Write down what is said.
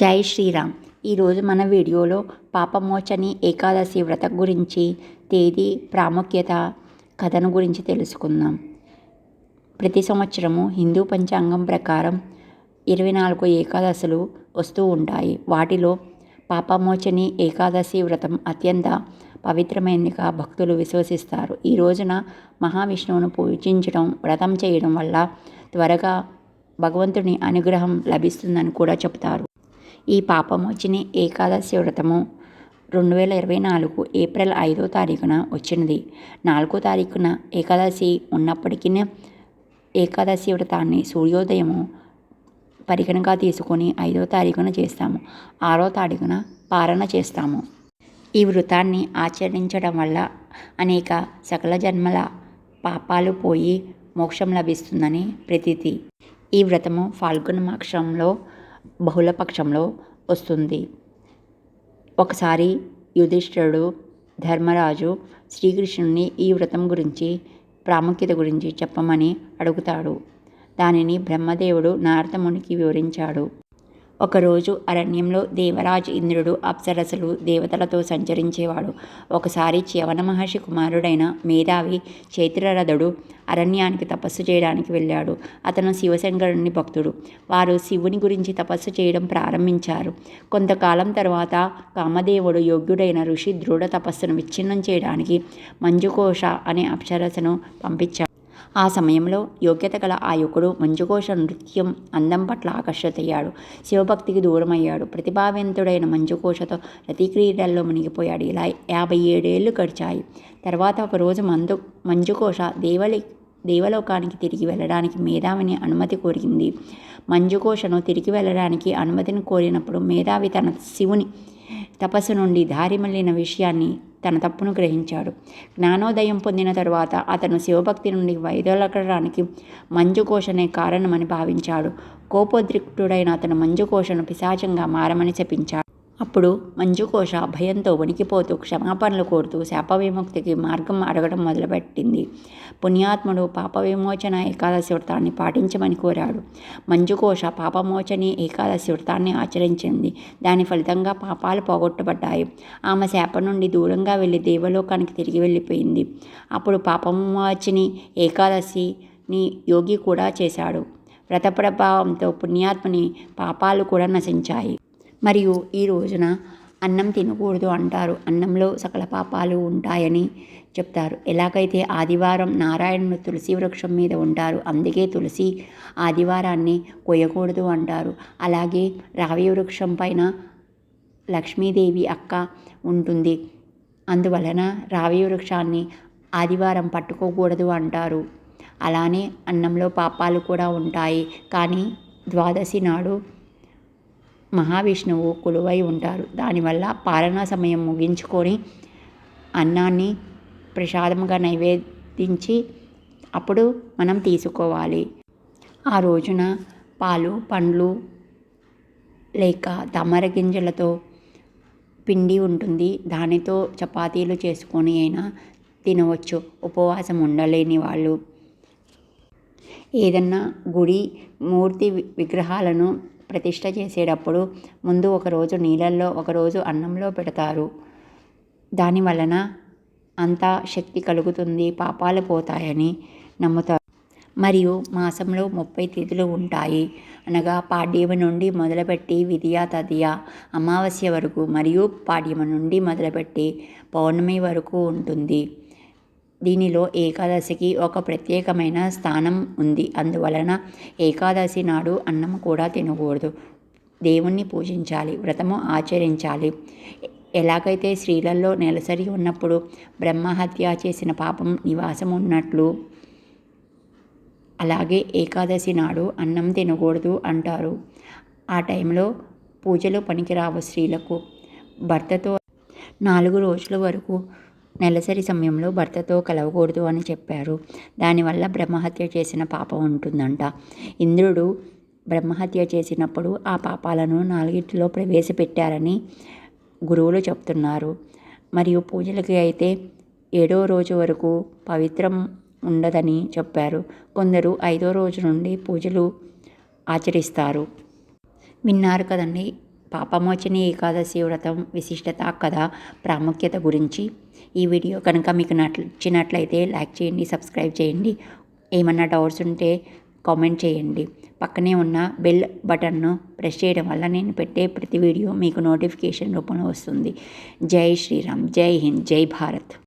జై శ్రీరామ్. ఈరోజు మన వీడియోలో పాపమోచని ఏకాదశి వ్రత గురించి తేదీ ప్రాముఖ్యత కథను గురించి తెలుసుకుందాం. ప్రతి సంవత్సరము హిందూ పంచాంగం ప్రకారం ఇరవై నాలుగు ఏకాదశులు వస్తూ ఉంటాయి. వాటిలో పాపమోచని ఏకాదశి వ్రతం అత్యంత పవిత్రమైనదిగా భక్తులు విశ్వసిస్తారు. ఈ రోజున మహావిష్ణువును పూజించడం వ్రతం చేయడం వల్ల త్వరగా భగవంతుని అనుగ్రహం లభిస్తుందని కూడా చెబుతారు ఈ పాపమోచని ఏకాదశి వ్రతము రెండు వేల ఇరవై నాలుగు ఏప్రిల్ ఐదో తారీఖున వచ్చినది. నాలుగో తారీఖున ఏకాదశి ఉన్నప్పటికీ ఏకాదశి వ్రతాన్ని సూర్యోదయము పరిగణగా తీసుకొని ఐదో తారీఖున చేస్తాము. ఆరో తారీఖున పారణ చేస్తాము. ఈ వ్రతాన్ని ఆచరించడం వల్ల అనేక సకల జన్మల పాపాలు పోయి మోక్షం లభిస్తుందని ప్రతీతి. ఈ వ్రతము ఫాల్గుణ మాక్షంలో బహుళపక్షంలో వస్తుంది. ఒకసారి యుధిష్ఠుడు ధర్మరాజు శ్రీకృష్ణుని ఈ వ్రతం గురించి ప్రాముఖ్యత గురించి చెప్పమని అడుగుతాడు. దానిని బ్రహ్మదేవుడు నారదమునికి వివరించాడు. ఒకరోజు అరణ్యంలో దేవరాజ్ ఇంద్రుడు అప్సరసలు దేవతలతో సంచరించేవాడు. ఒకసారి చ్యవన మహర్షి కుమారుడైన మేధావి చైత్రరథుడు అరణ్యానికి తపస్సు చేయడానికి వెళ్ళాడు. అతను శివశంకరుని భక్తుడు. వారు శివుని గురించి తపస్సు చేయడం ప్రారంభించారు. కొంతకాలం తర్వాత కామదేవుడు యోగ్యుడైన ఋషి దృఢ తపస్సును విచ్ఛిన్నం చేయడానికి మంజుకోష అనే అప్సరసను పంపించాడు. ఆ సమయంలో యోగ్యత గల ఆ యువకుడు మంజుఘోష నృత్యం అందం పట్ల ఆకర్షితయ్యాడు. శివభక్తికి దూరమయ్యాడు. ప్రతిభావంతుడైన మంజుఘోషతో రతిక్రీడల్లో మునిగిపోయాడు. ఇలా యాభై ఏడేళ్ళు గడిచాయి. తర్వాత ఒకరోజు మందు మంజుఘోష దేవలి దేవలోకానికి తిరిగి వెళ్ళడానికి మేధావిని అనుమతి కోరింది. మంజుఘోషను తిరిగి వెళ్ళడానికి అనుమతిని కోరినప్పుడు మేధావి తన శివుని తపస్సు నుండి దారి మళ్ళిన విషయాన్ని తన తప్పును గ్రహించాడు. జ్ఞానోదయం పొందిన తరువాత అతను శివభక్తి నుండి వైదొలగడానికి మంజుకోశనే కారణమని భావించాడు. కోపోద్రిక్తుడైన అతను మంజుకోశను పిశాచంగా మారమని శపించాడు. అప్పుడు మంజుకోశ భయంతో వణికిపోతూ క్షమాపణలు కోరుతూ శాప విముక్తికి మార్గం అడగడం మొదలుపెట్టింది. పుణ్యాత్ముడు పాప విమోచన ఏకాదశి వ్రతాన్ని పాటించమని కోరాడు. మంజుకోశ పాపమోచని ఏకాదశి వ్రతాన్ని ఆచరించింది. దాని ఫలితంగా పాపాలు పోగొట్టబడ్డాయి. ఆమె శాప నుండి దూరంగా వెళ్ళి దేవలోకానికి తిరిగి వెళ్ళిపోయింది. అప్పుడు పాపమోచని ఏకాదశిని యోగి కూడా చేశాడు. వ్రత ప్రభావంతో పుణ్యాత్మని పాపాలు కూడా నశించాయి. మరియు ఈ రోజున అన్నం తినకూడదు అంటారు. అన్నంలో సకల పాపాలు ఉంటాయని చెప్తారు. ఎలాగైతే ఆదివారం నారాయణుడు తులసి వృక్షం మీద ఉంటారు అందుకే తులసి ఆదివారాన్ని కొయ్యకూడదు అంటారు. అలాగే రావి వృక్షం పైన లక్ష్మీదేవి అక్క ఉంటుంది. అందువలన రావి వృక్షాన్ని ఆదివారం పట్టుకోకూడదు అంటారు. అలానే అన్నంలో పాపాలు కూడా ఉంటాయి. కానీ ద్వాదశి నాడు మహావిష్ణువు కొలువై ఉంటారు దానివల్ల పాలనా సమయం ముగించుకొని అన్నాన్ని ప్రసాదముగా నైవేదించి అప్పుడు మనం తీసుకోవాలి. ఆ రోజున పాలు పండ్లు లేక తమర గింజలతో పిండి ఉంటుంది. దానితో చపాతీలు చేసుకొని అయినా తినవచ్చు. ఉపవాసం ఉండలేని వాళ్ళు. ఏదన్నా గుడి మూర్తి విగ్రహాలను ప్రతిష్ట చేసేటప్పుడు ముందు ఒకరోజు నీళ్ళల్లో ఒకరోజు అన్నంలో పెడతారు. దాని వలన అంతా శక్తి కలుగుతుంది పాపాలు పోతాయని నమ్ముతారు. మరియు మాసంలో ముప్పై తిథులు ఉంటాయి. అనగా పాడ్యమి నుండి మొదలుపెట్టి విధియ తదియ అమావాస్య వరకు మరియు పాడ్యమ నుండి మొదలుపెట్టి పౌర్ణమి వరకు ఉంటుంది. దీనిలో ఏకాదశికి ఒక ప్రత్యేకమైన స్థానం ఉంది. అందువలన ఏకాదశి నాడు అన్నం కూడా తినకూడదు. దేవుణ్ణి పూజించాలి వ్రతము ఆచరించాలి. ఎలాగైతే స్త్రీలలో నెలసరి ఉన్నప్పుడు బ్రహ్మహత్య చేసిన పాపం నివాసం ఉన్నట్లు అలాగే ఏకాదశి నాడు అన్నం తినకూడదు అంటారు. ఆ టైంలో పూజలు పనికిరావు స్త్రీలకు. భర్తతో నాలుగు రోజుల వరకు నెలసరి సమయంలో భర్తతో కలవకూడదు అని చెప్పారు. దానివల్ల బ్రహ్మహత్య చేసిన పాపం ఉంటుందంట. ఇంద్రుడు బ్రహ్మహత్య చేసినప్పుడు ఆ పాపాలను నాలుగింటిలో ప్రవేశపెట్టారని గురువులు చెప్తున్నారు. మరియు పూజలకి అయితే ఏడో రోజు వరకు పవిత్రం ఉండదని చెప్పారు. కొందరు ఐదో రోజు నుండి పూజలు ఆచరిస్తారు. విన్నారు కదండి పాపమోచని ఏకాదశి వ్రతం విశిష్టత కథ ప్రాముఖ్యత గురించి ఈ వీడియో కనుక మీకు నచ్చినట్లయితే లైక్ చేయండి సబ్స్క్రైబ్ చేయండి. ఏమన్నా డౌట్స్ ఉంటే కామెంట్ చేయండి. పక్కనే ఉన్న బెల్ బటన్ను ప్రెస్ చేయడం వల్ల నేను పెట్టే ప్రతి వీడియో మీకు నోటిఫికేషన్ రూపంలో వస్తుంది. జై శ్రీరామ్ జై హింద్ జై భారత్.